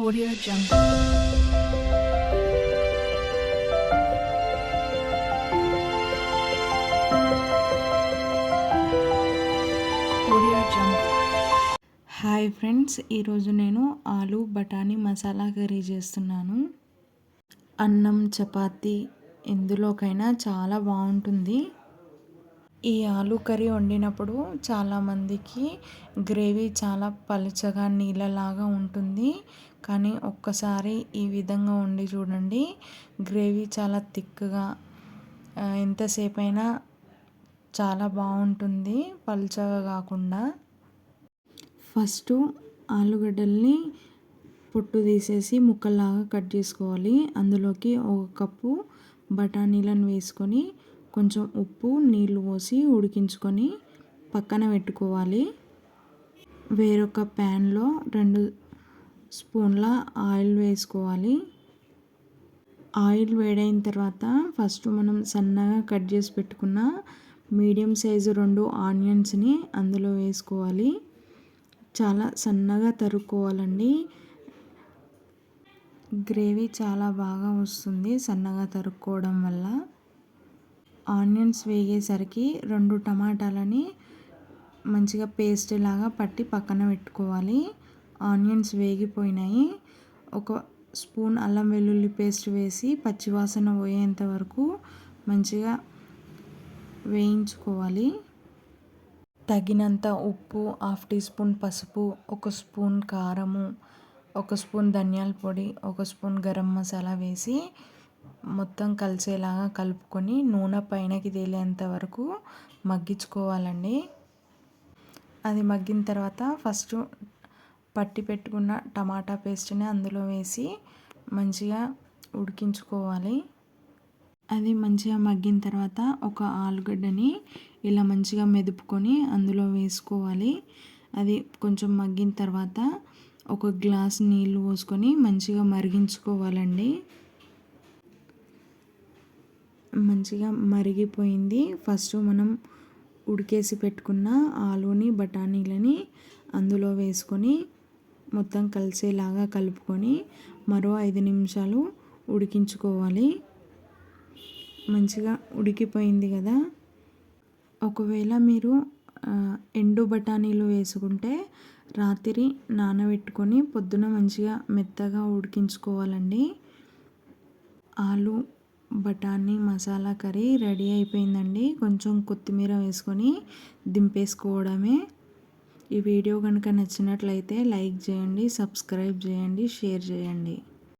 Audio Jungle. Hi friends ఈరోజు నేను ఆలు బఠానీ మసాలా కర్రీ చేస్తున్నాను. అన్నం చపాతి ఎందులోకైనా చాలా బాగుంటుంది. ఈ ఆలు కర్రీ వండినప్పుడు చాలామందికి గ్రేవీ చాలా పలుచగా నీళ్ళలాగా ఉంటుంది. కానీ ఒక్కసారి ఈ విధంగా వండి చూడండి. గ్రేవీ చాలా థిక్గా ఎంతసేపు అయినా చాలా బాగుంటుంది పలుచగా కాకుండా. ఫస్ట్ ఆలుగడ్డల్ని పొట్టు తీసేసి ముక్కల్లాగా కట్ చేసుకోవాలి. అందులోకి ఒక కప్పు బఠానీలను వేసుకొని కొంచెం ఉప్పు నీళ్ళు పోసి ఉడికించుకొని పక్కన పెట్టుకోవాలి. వేరొక ప్యాన్లో రెండు స్పూన్ల ఆయిల్ వేసుకోవాలి. ఆయిల్ వేడైన తర్వాత ఫస్ట్ మనం సన్నగా కట్ చేసి పెట్టుకున్న మీడియం సైజు రెండు ఆనియన్స్ని అందులో వేసుకోవాలి. చాలా సన్నగా తరుక్కోవాలండి. గ్రేవీ చాలా బాగా వస్తుంది సన్నగా తరుక్కోవడం వల్ల. ఆనియన్స్ వేగేసరికి రెండు టమాటాలని మంచిగా పేస్ట్ లాగా పట్టి పక్కన పెట్టుకోవాలి. ఆనియన్స్ వేగిపోయినాయి. ఒక స్పూన్ అల్లం వెల్లుల్లి పేస్ట్ వేసి పచ్చివాసన పోయేంత వరకు మంచిగా వేయించుకోవాలి. తగినంత ఉప్పు హాఫ్ టీ స్పూన్ పసుపు ఒక స్పూన్ కారము ఒక స్పూన్ ధనియాల పొడి ఒక స్పూన్ గరం మసాలా వేసి మొత్తం కలిసేలాగా కలుపుకొని నూనె పైనకి తేలేంత వరకు మగ్గించుకోవాలండి. అది మగ్గిన తర్వాత ఫస్ట్ పట్టి పెట్టుకున్న టమాటా పేస్ట్ని అందులో వేసి మంచిగా ఉడికించుకోవాలి. అది మంచిగా మగ్గిన తర్వాత ఒక ఆలుగడ్డని ఇలా మంచిగా మెదుపుకొని అందులో వేసుకోవాలి. అది కొంచెం మగ్గిన తర్వాత ఒక గ్లాస్ నీళ్ళు పోసుకొని మంచిగా మరిగించుకోవాలండి. మంచిగా మరిగిపోయింది. ఫస్ట్ మనం ఉడికేసి పెట్టుకున్న ఆలుని బఠానీలని అందులో వేసుకొని మొత్తం కలిసేలాగా కలుపుకొని మరో ఐదు నిమిషాలు ఉడికించుకోవాలి. మంచిగా ఉడికిపోయింది కదా. ఒకవేళ మీరు ఎండు బఠానీలు వేసుకుంటే రాత్రి నానబెట్టుకొని పొద్దున మంచిగా మెత్తగా ఉడికించుకోవాలండి. ఆలు బఠానీ మసాలా కర్రీ రెడీ అయిపోయిందండి. కొంచెం కొత్తిమీర వేసుకొని దింపేసుకోవడమే. ఈ వీడియో కనుక నచ్చినట్లయితే లైక్ చేయండి సబ్స్క్రైబ్ చేయండి షేర్ చేయండి.